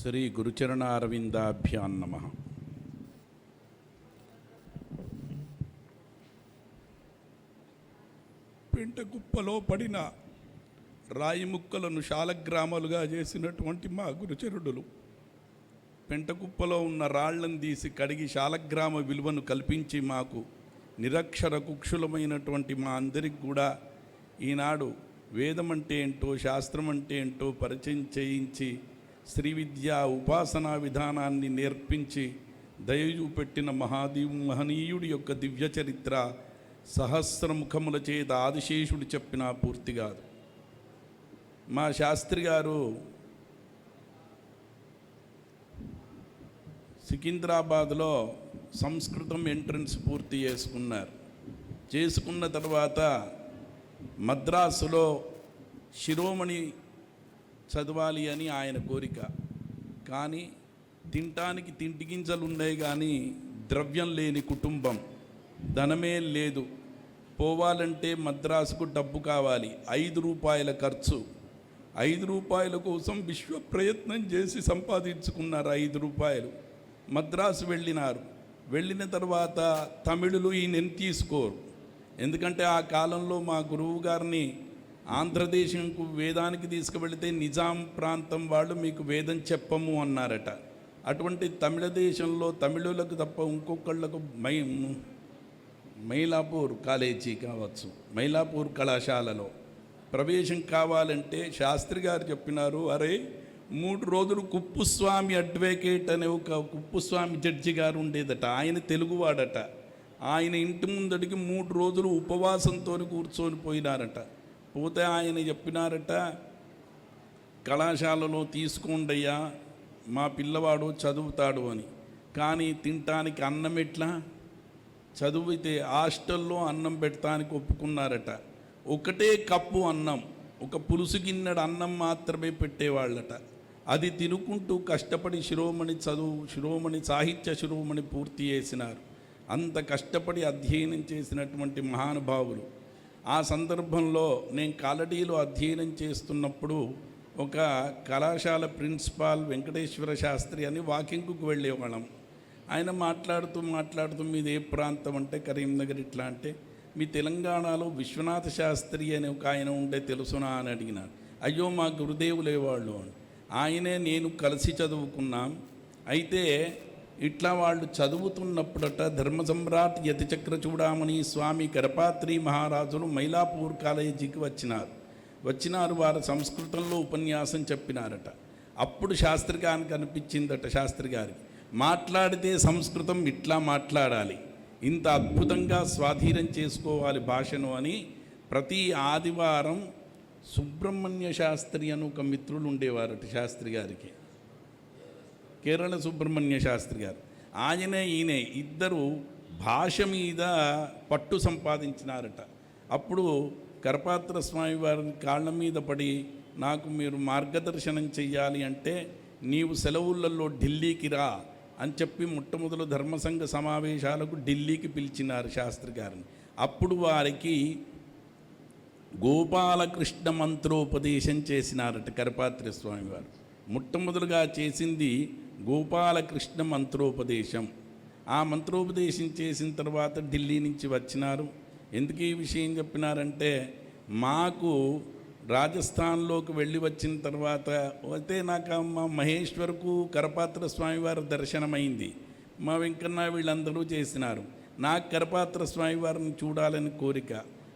శ్రీ గురుచరణారవిందాభ్యాం నమ. పెంటకుప్పలో పడిన రాయి ముక్కలను శాలగ్రామాలుగా చేసినటువంటి మా గురుచరుడులు పెంటకుప్పలో ఉన్న రాళ్ళను తీసి కడిగి శాలగ్రామ విలువను కల్పించి మాకు నిరక్షర కుక్షులమైనటువంటి మా అందరికి కూడా ఈనాడు వేదం అంటే ఏంటో శాస్త్రం అంటే ఏంటో పరిచయం చేయించి శ్రీ విద్యా ఉపాసనా విధానాన్ని నేర్పించి దయ చూపెట్టిన మహాదీ మహనీయుడి యొక్క దివ్య చరిత్ర సహస్రముఖముల చేత ఆదిశేషుడు చెప్పినా పూర్తి కాదు. మా శాస్త్రి గారు సికింద్రాబాద్లో సంస్కృతం ఎంట్రన్స్ పూర్తి చేసుకున్నారు. చేసుకున్న తర్వాత మద్రాసులో శిరోమణి చదవాలి అని ఆయన కోరిక. కానీ తినటానికి తింటి గింజలు ఉన్నాయి కానీ ద్రవ్యం లేని కుటుంబం. ధనమే లేదు. పోవాలంటే మద్రాసుకు డబ్బు కావాలి. ఐదు రూపాయల ఖర్చు. ఐదు రూపాయల కోసం విశ్వ ప్రయత్నం చేసి సంపాదించుకున్నారు ఐదు రూపాయలు. మద్రాసు వెళ్ళినారు. వెళ్ళిన తర్వాత తమిళులు ఈయనని తీసుకోరు. ఎందుకంటే ఆ కాలంలో మా గురువు గారిని ఆంధ్రదేశంకు వేదానికి తీసుకువెళితే నిజాం ప్రాంతం వాళ్ళు మీకు వేదం చెప్పము అన్నారట. అటువంటి తమిళ దేశంలో తమిళులకు తప్ప ఇంకొకళ్ళకు మై మైలాపూర్ కాలేజీ కావచ్చు మైలాపూర్ కళాశాలలో ప్రవేశం కావాలంటే శాస్త్రి గారు చెప్పినారు అరే మూడు రోజులు కుప్పుస్వామి అడ్వకేట్ అనే ఒక కుప్పుస్వామి జడ్జి గారు ఉండేదట ఆయన తెలుగువాడట. ఆయన ఇంటి ముందడికి మూడు రోజులు ఉపవాసంతో కూర్చొని పోయినారట. పోతే ఆయన చెప్పినారట కళాశాలలో తీసుకోండయ్యా మా పిల్లవాడు చదువుతాడు అని. కానీ తినటానికి అన్నం ఎట్లా? చదివితే హాస్టల్లో అన్నం పెడతానికి ఒప్పుకున్నారట. ఒకటే కప్పు అన్నం ఒక పులుసు గిన్నెడు అన్నం మాత్రమే పెట్టేవాళ్ళట. అది తినుకుంటూ కష్టపడి శిరోమణి చదువు శిరోమణి సాహిత్య శిరోమణి పూర్తి చేసినారు. అంత కష్టపడి అధ్యయనం చేసినటువంటి మహానుభావులు. ఆ సందర్భంలో నేను కాలడీలో అధ్యయనం చేస్తున్నప్పుడు ఒక కళాశాల ప్రిన్సిపాల్ వెంకటేశ్వర శాస్త్రి అని వాకింగ్కు వెళ్ళేవాళ్ళం. ఆయన మాట్లాడుతూ మాట్లాడుతూ మీది ఏ ప్రాంతం అంటే కరీంనగర్ ఇట్లా అంటే మీ తెలంగాణలో విశ్వనాథ శాస్త్రి అని ఒక ఆయన ఉండే తెలుసునా అని అడిగినాడు. అయ్యో మా గురుదేవులే వాళ్ళు అని. ఆయనే నేను కలిసి చదువుకున్నాం. అయితే ఇట్లా వాళ్ళు చదువుతున్నప్పుడట ధర్మ సమ్రాట్ యతిచక్ర చూడామణి స్వామి కరపాత్రి మహారాజులు మైలాపూర్ కాలేజీకి వచ్చినారు. వచ్చినారు వారు సంస్కృతంలో ఉపన్యాసం చెప్పినారట. అప్పుడు శాస్త్రి గారికి అనిపించిందట శాస్త్రి గారికి మాట్లాడితే సంస్కృతం ఇట్లా మాట్లాడాలి. ఇంత అద్భుతంగా స్వాధీనం చేసుకోవాలి భాషను అని ప్రతి ఆదివారం సుబ్రహ్మణ్య శాస్త్రి అని ఒక మిత్రులు ఉండేవారట శాస్త్రి గారికి కేరళ సుబ్రహ్మణ్య శాస్త్రి గారు. ఆయనే ఈయనే ఇద్దరు భాష మీద పట్టు సంపాదించినారట. అప్పుడు కరపాత్ర స్వామి వారి కాళ్ళ మీద పడి నాకు మీరు మార్గదర్శనం చెయ్యాలి అంటే నీవు సెలవులలో ఢిల్లీకి రా అని చెప్పి మొట్టమొదలు ధర్మసంఘ సమావేశాలకు ఢిల్లీకి పిలిచినారు శాస్త్రి గారిని. అప్పుడు వారికి గోపాలకృష్ణ మంత్రోపదేశం చేసినారట కరపాత్రి స్వామి వారు. మొట్టమొదలుగా చేసింది గోపాలకృష్ణ మంత్రోపదేశం. ఆ మంత్రోపదేశం చేసిన తర్వాత ఢిల్లీ నుంచి వచ్చినారు. ఎందుకు ఈ విషయం చెప్పినారంటే మాకు రాజస్థాన్లోకి వెళ్ళి వచ్చిన తర్వాత అయితే నాకు మా మహేశ్వర్కు కరపాత్ర స్వామివారి దర్శనమైంది. మా వెంకన్న వీళ్ళందరూ చేసినారు. నాకు కరపాత్ర స్వామివారిని చూడాలని కోరిక.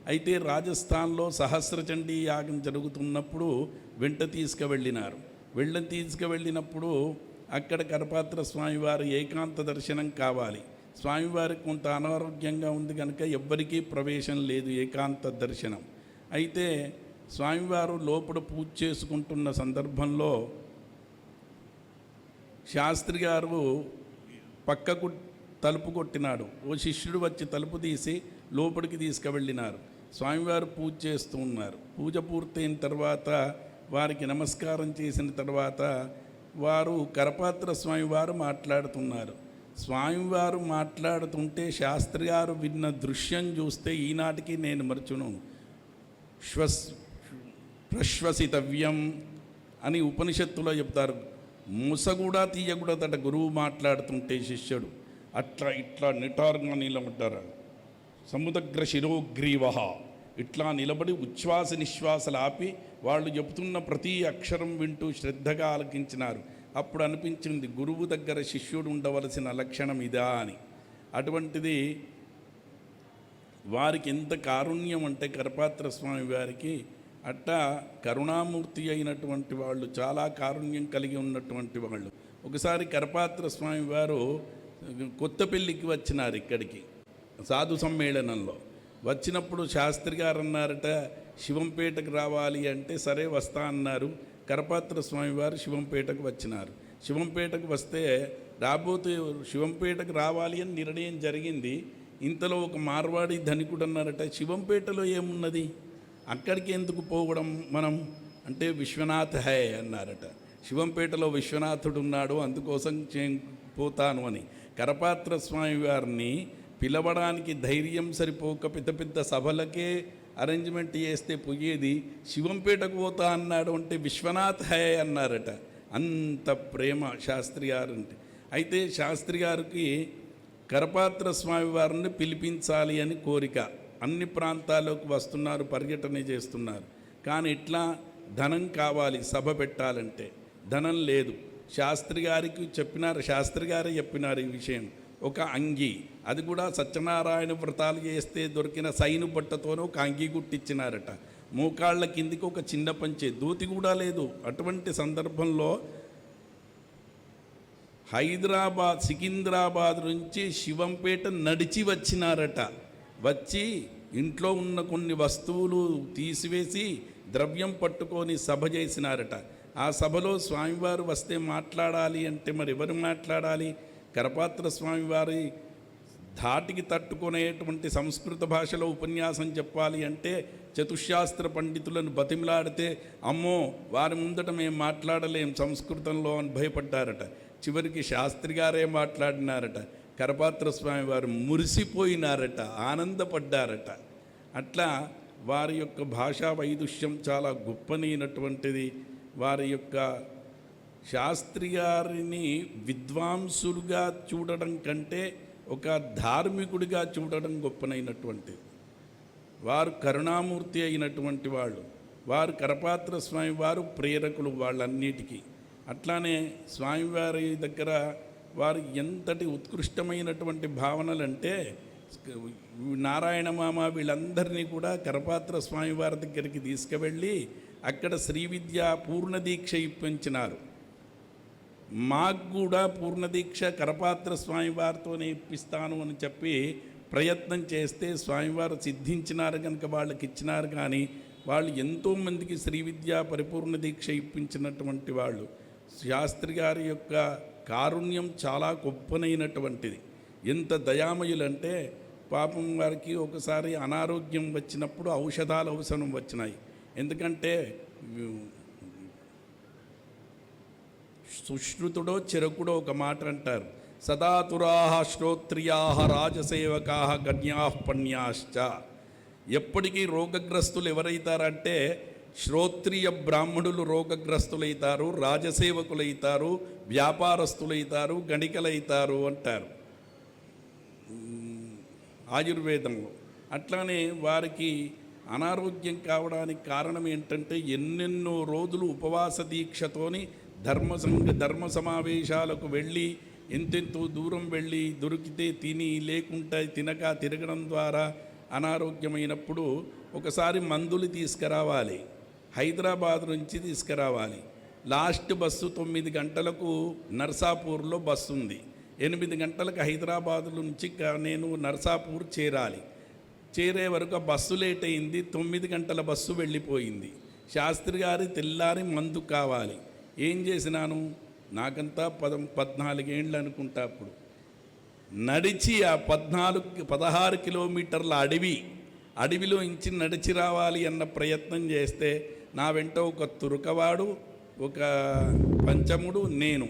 అయితే రాజస్థాన్లో సహస్రచండీ యాగం జరుగుతున్నప్పుడు వెంట తీసుకువెళ్ళినారు. వెళ్ళ తీసుకువెళ్ళినప్పుడు అక్కడ కరపాత్ర స్వామివారి ఏకాంత దర్శనం కావాలి. స్వామివారికి కొంత అనారోగ్యంగా ఉంది కనుక ఎవ్వరికీ ప్రవేశం లేదు ఏకాంత దర్శనం. అయితే స్వామివారు లోపల పూజ చేసుకుంటున్న సందర్భంలో శాస్త్రి గారు పక్కకు తలుపు కొట్టినాడు. ఓ శిష్యుడు వచ్చి తలుపు తీసి లోపలికి తీసుకువెళ్ళినారు. స్వామివారు పూజ చేస్తూ ఉన్నారు. పూజ పూర్తయిన తర్వాత వారికి నమస్కారం చేసిన తర్వాత వారు కరపాత్ర స్వామివారు మాట్లాడుతున్నారు. స్వామివారు మాట్లాడుతుంటే శాస్త్రి గారు విన్న దృశ్యం చూస్తే ఈనాటికి నేను మరచును. శ్వస్ ప్రశ్వసితవ్యం అని ఉపనిషత్తులో చెప్తారు. ముస కూడా తీయకూడదట గురువు మాట్లాడుతుంటే శిష్యుడు. అట్లా ఇట్లా నిటారుగా నిలబడ్డారు. సముద్ర శిరోగ్రీవ ఇట్లా నిలబడి ఉచ్ఛ్వాస నిశ్వాసలు ఆపి వాళ్ళు చెబుతున్న ప్రతి అక్షరం వింటూ శ్రద్ధగా ఆలకించినారు. అప్పుడు అనిపించింది గురువు దగ్గర శిష్యుడు ఉండవలసిన లక్షణం ఇదా అని. అటువంటిది వారికి ఎంత కారుణ్యం అంటే కరపాత్ర స్వామి వారికి అట్టా కరుణామూర్తి అయినటువంటి వాళ్ళు చాలా కారుణ్యం కలిగి ఉన్నటువంటి వాళ్ళు. ఒకసారి కరపాత్ర స్వామి వారు కొత్త వచ్చినారు ఇక్కడికి సాధు సమ్మేళనంలో. వచ్చినప్పుడు శాస్త్రి గారు అన్నారట శివంపేటకు రావాలి అంటే సరే వస్తా అన్నారు. కరపాత్ర స్వామివారు శివంపేటకు వచ్చినారు. శివంపేటకు వస్తే రాబోతే శివంపేటకు రావాలి అని నిర్ణయం జరిగింది. ఇంతలో ఒక మార్వాడి ధనికుడు అన్నారట శివంపేటలో ఏమున్నది? అక్కడికి ఎందుకు పోవడం మనం? అంటే విశ్వనాథ్ హై అన్నారట. శివంపేటలో విశ్వనాథుడు ఉన్నాడు అందుకోసం చే- పోతాను అని. కరపాత్ర స్వామి వారిని పిలవడానికి ధైర్యం సరిపోక పెద్ద పెద్ద సభలకే అరేంజ్మెంట్ చేస్తే పోయేది శివంపేటకు పోతా అన్నాడు అంటే విశ్వనాథ్ హై అన్నారట. అంత ప్రేమ శాస్త్రి గారు అంటే అయితే శాస్త్రి గారికి కరపాత్ర స్వామి వారిని పిలిపించాలి అని కోరిక. అన్ని ప్రాంతాల్లోకి వస్తున్నారు పర్యటన చేస్తున్నారు. కానీ ఇట్లా ధనం కావాలి సభ పెట్టాలంటే. ధనం లేదు. శాస్త్రి గారికి చెప్పినారు శాస్త్రి గారే చెప్పినారు ఈ విషయం. ఒక అంగి. అది కూడా సత్యనారాయణ వ్రతాలు చేస్తే దొరికిన సైను బట్టతోనే ఒక అంగి గుట్టిచ్చినారట. మోకాళ్ళ కిందికి ఒక చిన్న పంచే. దూతి కూడా లేదు. అటువంటి సందర్భంలో హైదరాబాద్ సికింద్రాబాద్ నుంచి శివంపేట నడిచి వచ్చినారట. వచ్చి ఇంట్లో ఉన్న కొన్ని వస్తువులు తీసివేసి ద్రవ్యం పట్టుకొని సభ చేసినారట. ఆ సభలో స్వామివారు వస్తే మాట్లాడాలి అంటే మరి ఎవరు మాట్లాడాలి? కరపాత్ర స్వామి వారి ధాటికి తట్టుకునేటువంటి సంస్కృత భాషలో ఉపన్యాసం చెప్పాలి అంటే చతుశాస్త్ర పండితులను బతిమిలాడితే అమ్మో వారి ముందట మేము మాట్లాడలేం సంస్కృతంలో అని భయపడ్డారట. చివరికి శాస్త్రి గారే మాట్లాడినారట. కరపాత్ర స్వామి వారు మురిసిపోయినారట ఆనందపడ్డారట. అట్లా వారి యొక్క భాషా వైదుష్యం చాలా గొప్పనైనటువంటిది. వారి యొక్క శాస్త్రి గారిని విద్వాంసులుగా చూడడం కంటే ఒక ధార్మికుడిగా చూడడం గొప్పనైనటువంటిది వారు కరుణామూర్తి అయినటువంటి వాళ్ళు. వారు కరపాత్ర స్వామి వారు ప్రేరకులు వాళ్ళన్నిటికీ. అట్లానే స్వామివారి దగ్గర వారు ఎంతటి ఉత్కృష్టమైనటువంటి భావనలంటే నారాయణ మామ వీళ్ళందరినీ కూడా కరపాత్ర స్వామివారి దగ్గరికి తీసుకువెళ్ళి అక్కడ శ్రీ విద్య పూర్ణ దీక్ష ఇప్పించినారు. మాకు కూడా పూర్ణదీక్ష కరపాత్ర స్వామివారితోనే ఇప్పిస్తాను అని చెప్పి ప్రయత్నం చేస్తే స్వామివారు సిద్ధించినారు కనుక వాళ్ళకి ఇచ్చినారు కానీ వాళ్ళు ఎంతోమందికి శ్రీ విద్యా పరిపూర్ణ దీక్ష ఇప్పించినటువంటి వాళ్ళు. శాస్త్రి గారి యొక్క కారుణ్యం చాలా గొప్పనైనటువంటిది. ఎంత దయామయులంటే పాపం వారికి ఒకసారి అనారోగ్యం వచ్చినప్పుడు ఔషధాలు అవసరం వచ్చినాయి. ఎందుకంటే సుశ్రుతుడో చెరకుడో ఒక మాట అంటారు సదాతురాహ శ్రోత్రియా రాజసేవకా గణ్యా పణ్యాశ్చ. ఎప్పటికీ రోగగ్రస్తులు ఎవరైతారంటే శ్రోత్రియ బ్రాహ్మణులు రోగగ్రస్తులైతారు రాజసేవకులైతారు వ్యాపారస్తులైతారు గణికలైతారు అంటారు. ఆయుర్వేదంలో. అట్లానే వారికి అనారోగ్యం కావడానికి కారణం ఏంటంటే ఎన్నెన్నో రోజులు ఉపవాస దీక్షతోని ధర్మ సంఘ ధర్మ సమావేశాలకు వెళ్ళి ఎంతెంతో దూరం వెళ్ళి దొరికితే తిని లేకుంటే తినక తిరగడం ద్వారా అనారోగ్యమైనప్పుడు ఒకసారి మందులు తీసుకురావాలి. హైదరాబాద్ నుంచి తీసుకురావాలి. లాస్ట్ బస్సు తొమ్మిది గంటలకు నర్సాపూర్లో బస్సు ఉంది. ఎనిమిది గంటలకు హైదరాబాద్ నుంచి నేను నర్సాపూర్ చేరాలి. చేరే వరకు బస్సు లేట్ అయింది తొమ్మిది గంటల బస్సు వెళ్ళిపోయింది. శాస్త్రి గారి తెల్లారి మందు కావాలి. ఏం చేసినాను? నాకంతా పదం పద్నాలుగేండ్లు అనుకుంటా అప్పుడు. నడిచి ఆ పద్నాలుగు పదహారు కిలోమీటర్ల అడవి అడవిలో ఇంచి నడిచి రావాలి అన్న ప్రయత్నం చేస్తే నా వెంట ఒక తురుకవాడు ఒక పంచముడు నేను.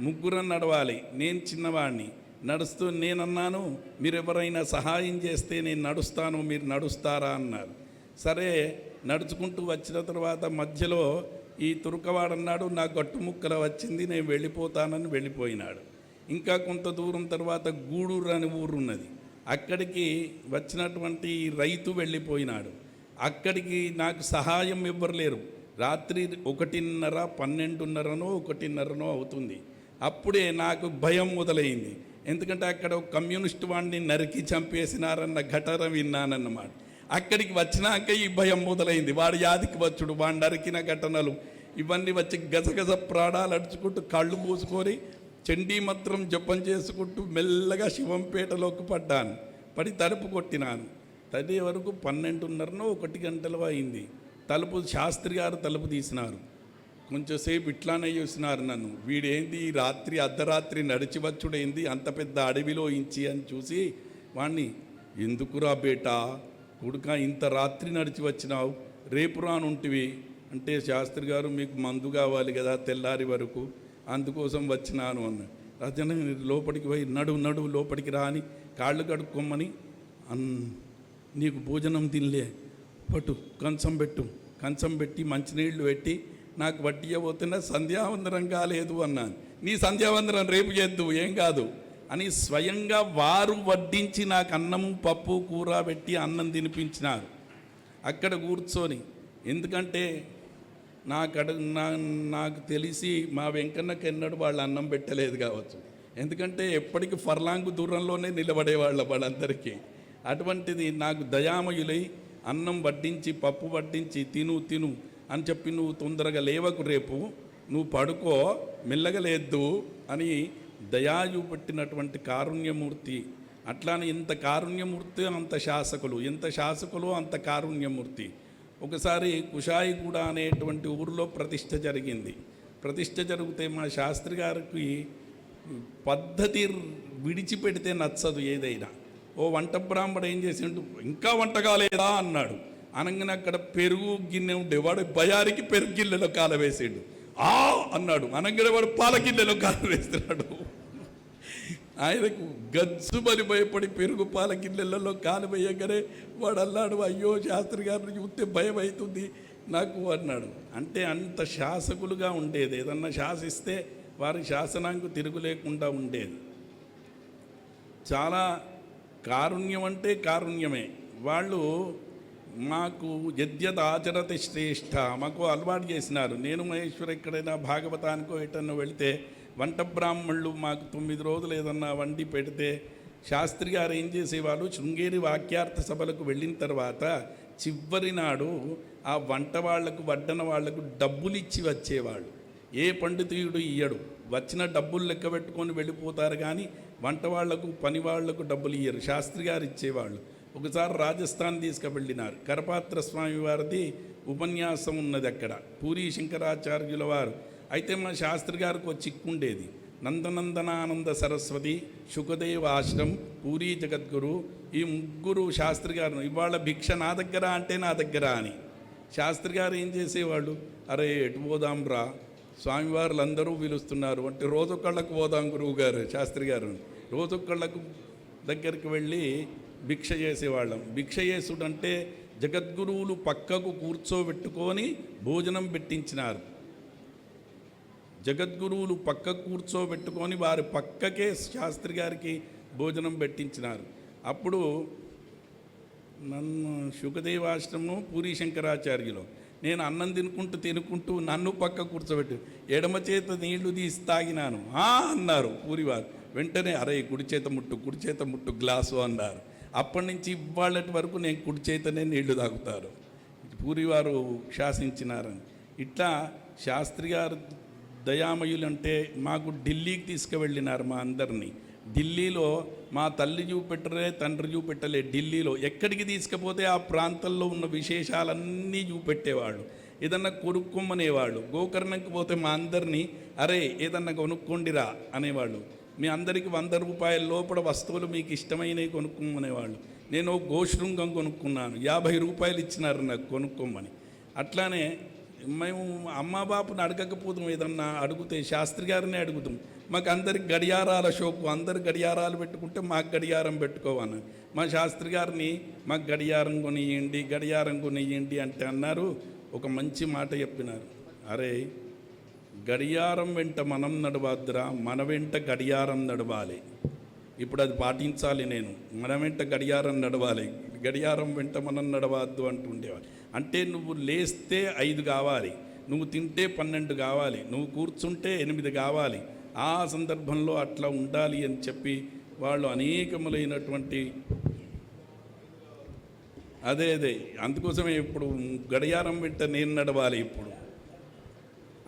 ముగ్గురం నడవాలి. నేను చిన్నవాడిని నడుస్తూ నేనన్నాను మీరు ఎవరైనా సహాయం చేస్తే నేను నడుస్తాను మీరు నడుస్తారా? అన్నారు. సరే నడుచుకుంటూ వచ్చిన తర్వాత మధ్యలో ఈ తురకవాడన్నాడు నా గట్టు ముక్కల వచ్చింది నేను వెళ్ళిపోతానని వెళ్ళిపోయినాడు. ఇంకా కొంత దూరం తర్వాత గూడూరు అని ఊరు ఉన్నది అక్కడికి వచ్చినటువంటి రైతు వెళ్ళిపోయినాడు. అక్కడికి నాకు సహాయం ఇవ్వలేరు రాత్రి ఒకటిన్నర పన్నెండున్నరనో ఒకటిన్నరనో అవుతుంది. అప్పుడే నాకు భయం మొదలైంది. ఎందుకంటే అక్కడ ఒక కమ్యూనిస్ట్ వాడిని నరికి చంపేసినారన్న ఘటన విన్నానన్నమాట. అక్కడికి వచ్చినాక ఈ భయం మొదలైంది. వాడి యాదికి వచ్చుడు వాడు నరికిన ఘటనలు. ఇవన్నీ వచ్చి గజగజ ప్రాణాలు అడుచుకుంటూ కళ్ళు మూసుకొని చండీ మంత్రం జపం చేసుకుంటూ మెల్లగా శివంపేటలోకి పడ్డాను. పడి తలుపు కొట్టినాను. తది వరకు పన్నెండున్నరనో ఒకటి గంటలు అయింది. తలుపు శాస్త్రి గారు తలుపు తీసినారు. కొంచెంసేపు ఇట్లానే చూసినారు నన్ను. వీడేంది? రాత్రి అర్ధరాత్రి నడిచి వచ్చుడేంది? అంత పెద్ద అడవిలో ఇంచి అని చూసి వాణ్ణి ఎందుకురా బేటా? కొడుక ఇంత రాత్రి నడిచి వచ్చినావు రేపు రానుంటివి. అంటే శాస్త్రి గారు మీకు మందు కావాలి కదా తెల్లారి వరకు అందుకోసం వచ్చినాను అన్న. రాజన్న లోపలికి పోయి నడు నడు లోపలికి రాని కాళ్ళు కడుక్కోమని అన్ నీకు భోజనం తినలే పట్టు కంచం పెట్టు కంచం పెట్టి మంచినీళ్ళు పెట్టి నాకు వడ్డీయబోతున్నా సంధ్యావందనం కాలేదు అన్నాను. నీ సంధ్యావందనం రేపు చేద్దు ఏం కాదు. అని స్వయంగా వారు వడ్డించి నాకు అన్నం పప్పు కూర పెట్టి అన్నం తినిపించినారు. అక్కడ కూర్చొని ఎందుకంటే నాకు నా నాకు తెలిసి మా వెంకన్నకి ఎన్నడూ వాళ్ళు అన్నం పెట్టలేదు కావచ్చు. ఎందుకంటే ఎప్పటికీ ఫర్లాంగు దూరంలోనే నిలబడేవాళ్ళ వాళ్ళందరికీ. అటువంటిది నాకు దయామయులై అన్నం వడ్డించి పప్పు వడ్డించి తిను తిను అని చెప్పి నువ్వు తొందరగా లేవకు రేపు నువ్వు పడుకో మెల్లగలేద్దు అని దయాయు పట్టినటువంటి కారుణ్యమూర్తి అట్లానే ఇంత కారుణ్యమూర్తి అంత శాసకులు ఎంత శాసకులు అంత కారుణ్యమూర్తి. ఒకసారి కుషాయిగూడ అనేటువంటి ఊరిలో ప్రతిష్ట జరిగింది. ప్రతిష్ట జరిగితే మా శాస్త్రి గారికి పద్ధతి విడిచిపెడితే నచ్చదు ఏదైనా. ఓ వంట బ్రాహ్మడు ఏం చేసిండు ఇంకా వంట కాలేదా? అన్నాడు. అనగానే అక్కడ పెరుగు గిన్నె ఉండే వాడు బయారికి పెరుగు గిన్నెలో కాల వేసాడు. ఆ! అన్నాడు. అనగానే వాడు పాల గిన్నెలో కాల వేస్తున్నాడు. ఆయనకు గజ్జుమని భయపడి పెరుగు పాల గిన్నెలలో కాలు వేయగానే వాడు అన్నాడు అయ్యో శాస్త్రి గారిని చూస్తే భయం అవుతుంది నాకు అన్నాడు అంటే అంత శాసకులుగా ఉండేది. ఏదన్నా శాసిస్తే వారి శాసనానికి తిరుగు లేకుండా ఉండేది. చాలా కారుణ్యం అంటే కారుణ్యమే. వాళ్ళు మాకు యద్యత్ ఆచరతి శ్రేష్ఠ మాకు అలవాటు చేసినారు. నేను మహేశ్వర్ ఎక్కడైనా భాగవతానికో ఎటన్నా వెళితే వంట బ్రాహ్మణులు మాకు తొమ్మిది రోజులు ఏదన్నా వండి పెడితే శాస్త్రి గారు ఏం చేసేవాళ్ళు? శృంగేరి వాక్యార్థ సభలకు వెళ్ళిన తర్వాత చివరి నాడు ఆ వంట వాళ్ళకు వడ్డన వాళ్ళకు డబ్బులు ఇచ్చి వచ్చేవాళ్ళు. ఏ పండితీయుడు ఇయ్యడు. వచ్చిన డబ్బులు లెక్క పెట్టుకొని వెళ్ళిపోతారు కానీ వంట వాళ్ళకు పని వాళ్ళకు డబ్బులు ఇయ్యరు. శాస్త్రి గారు ఇచ్చేవాళ్ళు. ఒకసారి రాజస్థాన్ తీసుకువెళ్ళినారు. కరపాత్ర స్వామి వారిది ఉపన్యాసం ఉన్నది అక్కడ. పూరి శంకరాచార్యుల వారు. అయితే మా శాస్త్రి గారికి ఒక చిక్కుండేది. నందనందనానంద సరస్వతి సుఖదేవ ఆశ్రం పూరి జగద్గురు ఈ ముగ్గురు శాస్త్రి గారు ఇవాళ భిక్ష నా దగ్గర అంటే నా దగ్గర అని. శాస్త్రి గారు ఏం చేసేవాళ్ళు? అరే ఎటు పోదాం రా? స్వామివారులు అందరూ పిలుస్తున్నారు. అంటే రోజొక్కళ్ళకు పోదాం గురువు గారు శాస్త్రి గారు. రోజొక్కళ్ళకు దగ్గరికి వెళ్ళి భిక్ష చేసేవాళ్ళం. భిక్ష చేసుడంటే జగద్గురువులు పక్కకు కూర్చోబెట్టుకొని భోజనం పెట్టించినారు. జగద్గురువులు పక్క కూర్చోబెట్టుకొని వారి పక్కకే శాస్త్రి గారికి భోజనం పెట్టించినారు. అప్పుడు నన్ను శుకదేవాశ్రమం పూరి శంకరాచార్యులు. నేను అన్నం తినుకుంటూ తినుకుంటూ నన్ను పక్క కూర్చోబెట్టి. ఎడమ చేత నీళ్ళు తీసి తాగినాను. "ఆ" అన్నారు పూరివారు వెంటనే అరే కుడి చేత ముట్టు కుడి చేత ముట్టు గ్లాసు అన్నారు. అప్పటి నుంచి ఇవాళటి వరకు నేను కుడి చేతనే నీళ్ళు తాగుతారు. పూరివారు శాసించినారని. ఇట్లా శాస్త్రి గారు దయామయులు అంటే మాకు ఢిల్లీకి తీసుకువెళ్ళినారు మా అందరినీ. ఢిల్లీలో మా తల్లి చూపెట్టరే తండ్రి చూపెట్టలే. ఢిల్లీలో ఎక్కడికి తీసుకుపోతే ఆ ప్రాంతంలో ఉన్న విశేషాలన్నీ చూపెట్టేవాళ్ళు. ఏదన్నా కొనుక్కోమనేవాళ్ళు. గోకర్ణంకి పోతే మా అందరినీ అరే ఏదన్నా కొనుక్కోండిరా అనేవాళ్ళు. మీ అందరికీ వంద రూపాయల లోపల వస్తువులు మీకు ఇష్టమైనవి కొనుక్కోమనేవాళ్ళు. నేను ఓ గోశృంగం కొనుక్కున్నాను. యాభై రూపాయలు ఇచ్చినారు నాకు కొనుక్కోమని. అట్లానే మేము అమ్మ బాపుని అడగకపోతాం ఏదన్నా అడిగితే శాస్త్రి గారిని అడుగుతాం మాకు అందరికి గడియారాల షోకు అందరు గడియారాలు పెట్టుకుంటే మాకు గడియారం పెట్టుకోవాలి మా శాస్త్రి గారిని మాకు గడియారం కొనియండి గడియారం కొనియండి అంటే అన్నారు. ఒక మంచి మాట చెప్పినారు. అరే గడియారం వెంట మనం నడవద్దురా మన వెంట గడియారం నడవాలి. ఇప్పుడు అది పాటించాలి నేను. మన వెంట గడియారం నడవాలి. గడియారం వెంట మనం నడవద్దు అంటుండేవాడు అంటే నువ్వు లేస్తే ఐదు కావాలి నువ్వు తింటే పన్నెండు కావాలి నువ్వు కూర్చుంటే ఎనిమిది కావాలి. ఆ సందర్భంలో అట్లా ఉండాలి అని చెప్పి వాళ్ళు అనేకములైనటువంటి అదే అదే అందుకోసమే ఇప్పుడు గడియారం వెంట నేను నడవాలి ఇప్పుడు.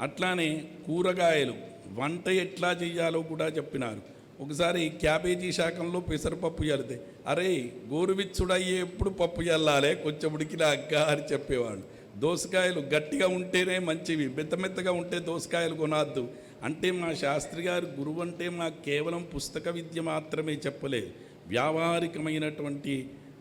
అట్లానే కూరగాయలు వంట ఎట్లా చేయాలో కూడా చెప్పినారు. ఒకసారి క్యాబేజీ శాఖంలో పెసరపప్పు చల్లితే అరే గోరువిచ్చుడయ్యే ఎప్పుడు పప్పు చల్లాలే? కొంచెం ఉడికిన అక్క అని చెప్పేవాళ్ళు దోసకాయలు గట్టిగా ఉంటేనే మంచివి మెత్త మెత్తగా ఉంటే దోసకాయలు కొనద్దు అంటే మా శాస్త్రి గారు గురువు అంటే మాకు కేవలం పుస్తక విద్య మాత్రమే చెప్పలేదు. వ్యావహారికమైనటువంటి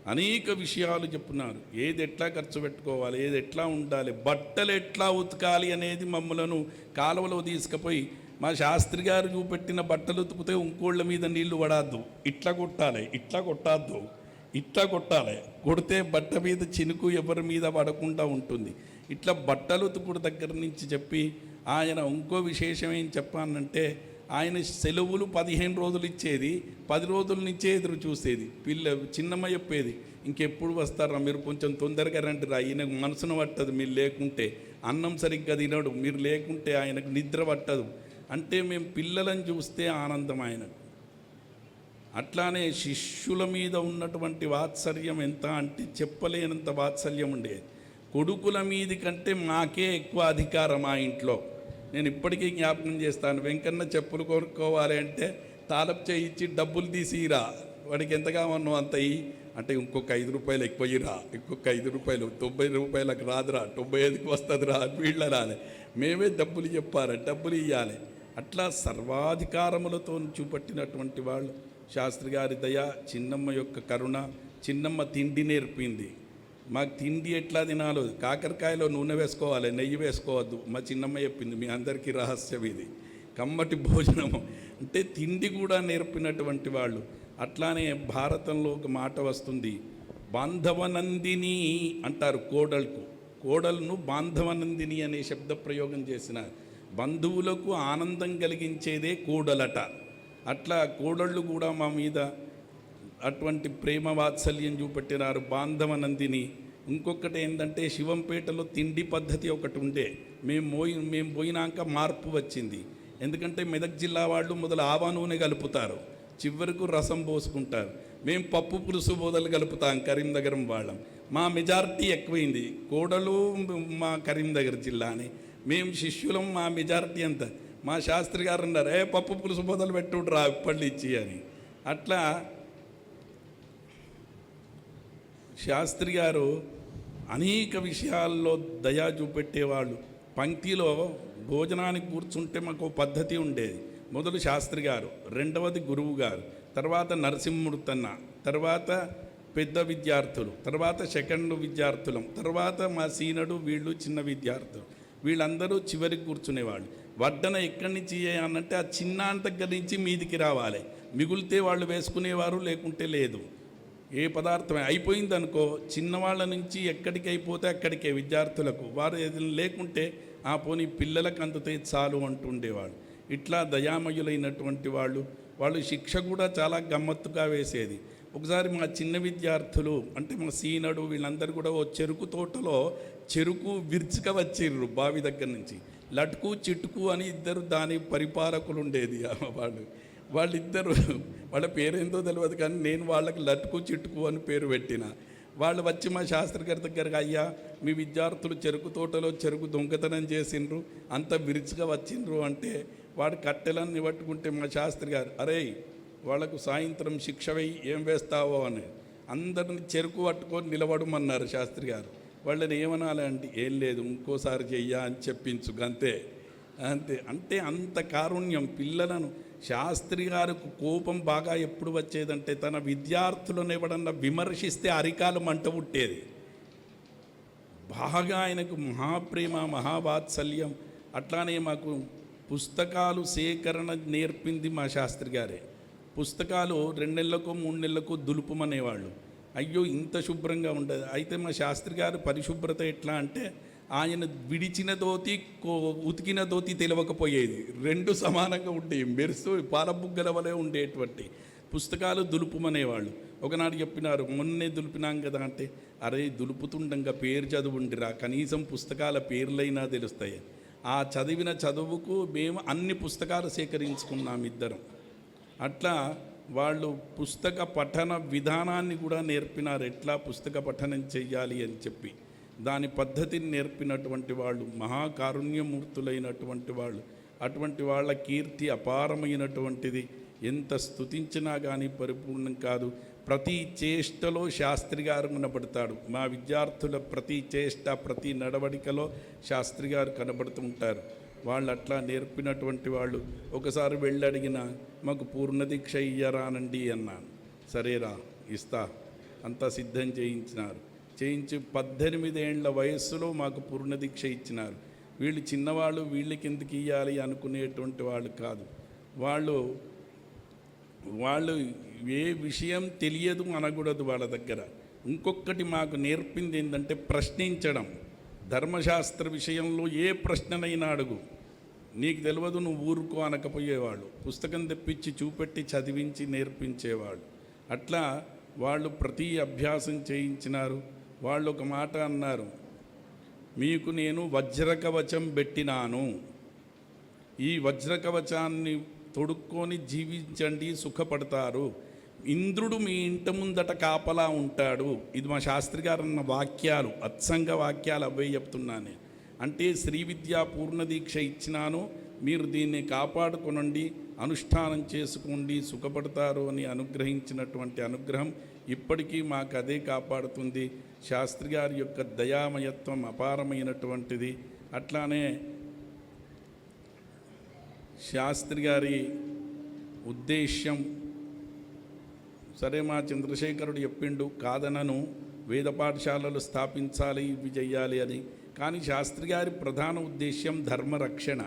అనేక విషయాలు చెప్తున్నారు ఏది ఎట్లా ఖర్చు పెట్టుకోవాలి ఏది ఎట్లా ఉండాలి బట్టలు ఎట్లా ఉతకాలి అనేది మమ్మలను కాలువలో తీసుకుపోయి మా శాస్త్రి గారు పెట్టిన బట్టలు ఉతికితే ఇంకోళ్ళ మీద నీళ్ళు పడద్దు. ఇట్లా కొట్టాలి ఇట్లా కొట్టద్దు ఇట్లా కొట్టాలి. కొడితే బట్ట మీద చినుకు ఎవరి మీద పడకుండా ఉంటుంది. ఇట్లా బట్టలు ఉతుకుడు దగ్గర నుంచి చెప్పి ఆయన ఇంకో విశేషం ఏం చెప్పానంటే ఆయన సెలవులు పదిహేను రోజులు ఇచ్చేది పది రోజుల నుంచే ఎదురు చూసేది. పిల్ల చిన్నమ్మ చెప్పేది ఇంకెప్పుడు వస్తారా? మీరు కొంచెం తొందరగా రండి రా. ఈయనకు మనసును పట్టదు మీరు లేకుంటే. అన్నం సరిగ్గా తినడు మీరు లేకుంటే ఆయనకు నిద్ర పట్టదు. అంటే మేము పిల్లలను చూస్తే ఆనందం ఆయనకు అట్లానే శిష్యుల మీద ఉన్నటువంటి వాత్సల్యం ఎంత అంటే చెప్పలేనంత వాత్సల్యం ఉండేది. కొడుకుల మీది కంటే మాకే ఎక్కువ అధికారం ఆ ఇంట్లో. నేను ఇప్పటికీ జ్ఞాపకం చేస్తాను వెంకన్న చెప్పులు కొనుక్కోవాలి అంటే తాలపు చేయించి డబ్బులు తీసిరా. వాడికి ఎంత కావన్నో అంత ఇయ్యి. అంటే ఇంకొక ఐదు రూపాయలు ఎక్కువ ఇరా ఇంకొక ఐదు రూపాయలు తొంభై రూపాయలకు రాదురా. తొంభై ఐదుకి వస్తుందిరా వీళ్ళ రాలే మేమే డబ్బులు చెప్పాలి డబ్బులు ఇవ్వాలి అట్లా సర్వాధికారములతో చూపట్టినటువంటి వాళ్ళు. శాస్త్రి గారి దయ చిన్నమ్మ యొక్క కరుణ చిన్నమ్మ తిండి నేర్పింది. మాకు తిండి ఎట్లా తినాలో కాకరకాయలో నూనె వేసుకోవాలి నెయ్యి వేసుకోవద్దు మా చిన్నమ్మ చెప్పింది మీ అందరికీ రహస్యం ఇది. కమ్మటి భోజనము. అంటే తిండి కూడా నేర్పినటువంటి వాళ్ళు. అట్లానే భారతంలో ఒక మాట వస్తుంది బాంధవనందిని అంటారు కోడలకు కోడలను బాంధవనందిని అనే శబ్ద ప్రయోగం చేసిన బంధువులకు ఆనందం కలిగించేదే కోడలట. అట్లా కోడళ్ళు కూడా మా మీద అటువంటి ప్రేమ వాత్సల్యం చూపెట్టినారు బాంధవ నందిని. ఇంకొకటి ఏంటంటే శివంపేటలో తిండి పద్ధతి ఒకటి ఉండే. మేము పోయి మేము పోయినాక మార్పు వచ్చింది. ఎందుకంటే మెదక్ జిల్లా వాళ్ళు మొదలు ఆవా నూనె కలుపుతారు. చివరకు రసం పోసుకుంటారు. మేము పప్పు పులుసు బోదలు కలుపుతాం కరీంనగరం వాళ్ళం. మా మెజారిటీ ఎక్కువైంది. కోడలు మా కరీంనగర్ జిల్లా అని మేము శిష్యులం మా మెజారిటీ అంత. మా శాస్త్రి గారు అన్నారు ఏ పప్పు పులుసు బోదలు పెట్టుడ్రా ఇప్పళ్ళు ఇచ్చి అని. అట్లా శాస్త్రి గారు అనేక విషయాల్లో దయా చూపెట్టేవాళ్ళు. పంక్తిలో భోజనానికి కూర్చుంటే మాకు పద్ధతి ఉండేది. మొదలు శాస్త్రి గారు రెండవది గురువు గారు తర్వాత నరసింహమృతన్న తర్వాత పెద్ద విద్యార్థులు తర్వాత సెకండ్ విద్యార్థులం తర్వాత మా సీనడు వీళ్ళు చిన్న విద్యార్థులు. వీళ్ళందరూ చివరికి కూర్చునేవాళ్ళు. వడ్డన ఎక్కడి నుంచి అనంటే ఆ చిన్న దగ్గర నుంచి మీదికి రావాలి. మిగిలితే వాళ్ళు వేసుకునేవారు లేకుంటే లేదు. ఏ పదార్థం అయిపోయింది అనుకో చిన్నవాళ్ళ నుంచి ఎక్కడికి అయిపోతే అక్కడికే విద్యార్థులకు. వారు ఏదైనా లేకుంటే ఆ పోనీ పిల్లలకు అందుతే చాలు అంటుండేవాళ్ళు. ఇట్లా దయామయులైనటువంటి వాళ్ళు వాళ్ళు శిక్ష కూడా చాలా గమ్మత్తుగా వేసేది. ఒకసారి మా చిన్న విద్యార్థులు అంటే మా సీనడు వీళ్ళందరూ కూడా ఓ చెరుకు తోటలో చెరుకు విరుచుక వచ్చిర్రు బావి దగ్గర నుంచి. లటుకు చిటుకు అని ఇద్దరు దాని పరిపాలకులు ఉండేది వాళ్ళు. వాళ్ళిద్దరు వాళ్ళ పేరేందో తెలియదు కానీ నేను వాళ్ళకి లటుకు చిట్టుకు అని పేరు పెట్టిన. వాళ్ళు వచ్చి మా శాస్త్రి గారి దగ్గరకు అయ్యా మీ విద్యార్థులు చెరుకు తోటలో చెరుకు దొంగతనం చేసిండ్రు అంత విరుచుగా వచ్చిండ్రు అంటే వాడు కట్టెలన్నీ పట్టుకుంటే మా శాస్త్రి గారు అరే వాళ్ళకు సాయంత్రం శిక్ష ఏం వేస్తావో అని. అందరిని చెరుకు పట్టుకొని నిలబడమన్నారు శాస్త్రి గారు. వాళ్ళని ఏమనాలంటే ఏం లేదు ఇంకోసారి చెయ్యా అని చెప్పించు అంతే. అంతే. అంటే అంత కారుణ్యం పిల్లలను. శాస్త్రి గారికి కోపం బాగా ఎప్పుడు వచ్చేదంటే తన విద్యార్థులను ఎవడన్నా విమర్శిస్తే అరికాలు మంట పుట్టేది. బాగా ఆయనకు మహాప్రేమ మహావాత్సల్యం. అట్లానే మాకు పుస్తకాలు సేకరణ నేర్పింది మా శాస్త్రి గారే. పుస్తకాలు రెండు నెలలకు మూడు నెలలకు దులుపుమనేవాళ్ళు. అయ్యో ఇంత శుభ్రంగా ఉండదు. అయితే మా శాస్త్రి గారు పరిశుభ్రత ఎట్లా అంటే ఆయన విడిచిన దోతి కో- ఉతికిన దోతి తెలియకపోయేది రెండు సమానంగా ఉండేవి. మెరుస్తూ పాలబుగ్గల వలె ఉండేటువంటి పుస్తకాలు దులుపుమనేవాళ్ళు. ఒకనాడు చెప్పినారు మొన్నే దులిపినాం కదా అంటే అరే దులుపుతుండగా పేరు చదువుండిరా. కనీసం పుస్తకాల పేర్లైనా తెలుస్తాయి. ఆ చదివిన చదువుకు మేము అన్ని పుస్తకాలు సేకరించుకున్నాం ఇద్దరం. అట్లా వాళ్ళు పుస్తక పఠన విధానాన్ని కూడా నేర్పినారు. ఎట్లా పుస్తక పఠనం చెయ్యాలి అని చెప్పి. దాని పద్ధతిని నేర్పినటువంటి వాళ్ళు మహాకారుణ్యమూర్తులైనటువంటి వాళ్ళు అటువంటి వాళ్ళ కీర్తి అపారమైనటువంటిది. ఎంత స్తుతించినా కానీ పరిపూర్ణం కాదు. ప్రతి చేష్టలో శాస్త్రి గారు కనబడతాడు. మా విద్యార్థుల ప్రతి చేష్ట ప్రతి నడవడికలో శాస్త్రి గారు కనబడుతూ ఉంటారు. వాళ్ళు అట్లా నేర్పినటువంటి వాళ్ళు ఒకసారి వెళ్ళి అడిగిన మాకు పూర్ణ దీక్ష ఇయ్యరానండి అన్నాను. సరేరా ఇస్తా. అంతా సిద్ధం చేయించినారు. చేయించి పద్దెనిమిదేండ్ల వయస్సులో మాకు పూర్ణ దీక్ష ఇచ్చినారు. వీళ్ళు చిన్నవాళ్ళు వీళ్ళకి ఎందుకు ఇవ్వాలి అనుకునేటువంటి వాళ్ళు కాదు. వాళ్ళు వాళ్ళు ఏ విషయం తెలియదు అనకూడదు వాళ్ళ దగ్గర. ఇంకొకటి మాకు నేర్పింది ఏంటంటే ప్రశ్నించడం. ధర్మశాస్త్ర విషయంలో ఏ ప్రశ్ననైనా అడుగు. నీకు తెలియదు నువ్వు ఊరుకో అనకపోయేవాళ్ళు పుస్తకం తెప్పించి చూపెట్టి చదివించి నేర్పించేవాళ్ళు అట్లా వాళ్ళు ప్రతి అభ్యాసం చేయించినారు. వాళ్ళు ఒక మాట అన్నారు. మీకు నేను వజ్రకవచం పెట్టినాను. ఈ వజ్రకవచాన్ని తొడుక్కొని జీవించండి సుఖపడతారు. ఇంద్రుడు మీ ఇంట ముందట కాపలా ఉంటాడు. ఇది మా శాస్త్రి గారు అన్న వాక్యాలు అత్సంగ వాక్యాలు అవే చెప్తున్నాను అంటే శ్రీ విద్యా పూర్ణ దీక్ష ఇచ్చినాను మీరు దీన్ని కాపాడుకొనండి అనుష్ఠానం చేసుకోండి సుఖపడతారు అని అనుగ్రహించినటువంటి అనుగ్రహం ఇప్పటికీ మాకు అదే కాపాడుతుంది. శాస్త్రి గారి యొక్క దయామయత్వం అపారమైనటువంటిది. అట్లానే శాస్త్రి గారి ఉద్దేశ్యం సరే మా చంద్రశేఖరుడు చెప్పిండు కాదనను వేద పాఠశాలలు స్థాపించాలి ఇవి చెయ్యాలి అని. కానీ శాస్త్రి గారి ప్రధాన ఉద్దేశ్యం ధర్మరక్షణ.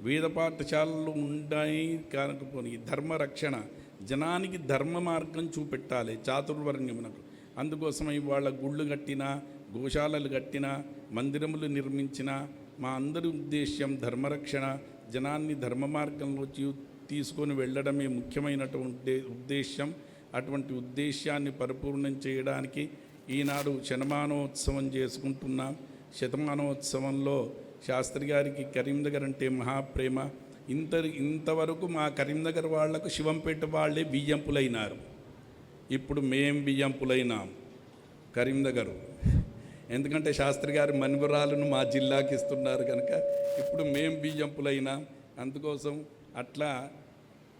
వేద పాఠశాలలు ఉన్నాయి కాకపోని ధర్మరక్షణ. జనానికి ధర్మ మార్గం చూపెట్టాలి చాతుర్వర్ణ్యమునకు. అందుకోసం వాళ్ళ గుళ్ళు కట్టినా గోశాలలు కట్టినా మందిరములు నిర్మించినా మా అందరి ఉద్దేశ్యం ధర్మరక్షణ. జనాన్ని ధర్మ మార్గంలో చూ- తీసుకొని వెళ్ళడమే ముఖ్యమైనటువంటి ఉద్దేశ్యం. అటువంటి ఉద్దేశాన్ని పరిపూర్ణం చేయడానికి ఈనాడు శతమానోత్సవం చేసుకుంటున్నాం. శతమానోత్సవంలో శాస్త్రి గారికి కరీంనగర్ అంటే మహాప్రేమ. ఇంత ఇంతవరకు మా కరీంనగర్ వాళ్ళకు శివంపేట వాళ్ళే బియ్యంపులైనారు. ఇప్పుడు మేం బియ్యంపులైనాం కరీంనగర్. ఎందుకంటే శాస్త్రి గారి మనుమరాలను మా జిల్లాకి ఇస్తున్నారు కనుక ఇప్పుడు మేం బియ్యంపులైనా. అందుకోసం అట్లా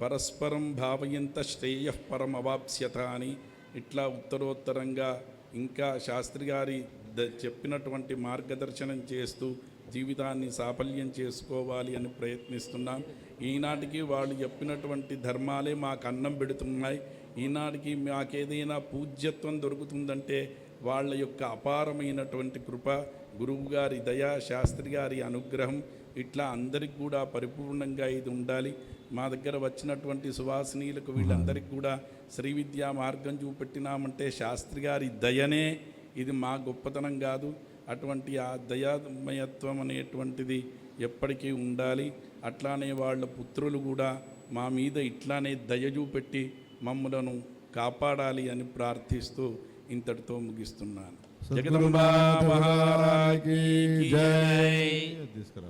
పరస్పరం భావయంత శ్రేయ పరమవాప్స్యత అని ఇట్లా ఉత్తరోత్తరంగా ఇంకా శాస్త్రి గారి ద- చెప్పినటువంటి మార్గదర్శనం చేస్తూ జీవితాన్ని సాఫల్యం చేసుకోవాలి అని ప్రయత్నిస్తున్నాం. ఈనాటికి వాళ్ళు చెప్పినటువంటి ధర్మాలే మాకు అన్నం పెడుతున్నాయి. ఈనాటికి మాకేదైనా పూజ్యత్వం దొరుకుతుందంటే వాళ్ళ యొక్క అపారమైనటువంటి కృప గురువు గారి దయ శాస్త్రి గారి అనుగ్రహం ఇట్లా అందరికి కూడా పరిపూర్ణంగా ఇది ఉండాలి. మా దగ్గర వచ్చినటువంటి సువాసినీలకు వీళ్ళందరికీ కూడా శ్రీ విద్యా మార్గం చూపెట్టినామంటే శాస్త్రి గారి దయనే ఇది మా గొప్పతనం కాదు. అటువంటి ఆ దయామయత్వం అనేటువంటిది ఎప్పటికీ ఉండాలి. అట్లానే వాళ్ళ పుత్రులు కూడా మా మీద ఇట్లానే దయ చూపెట్టి మమ్మలను కాపాడాలి అని ప్రార్థిస్తూ ఇంతటితో ముగిస్తున్నాను. జగదంబాకి జై. తీసుకురా.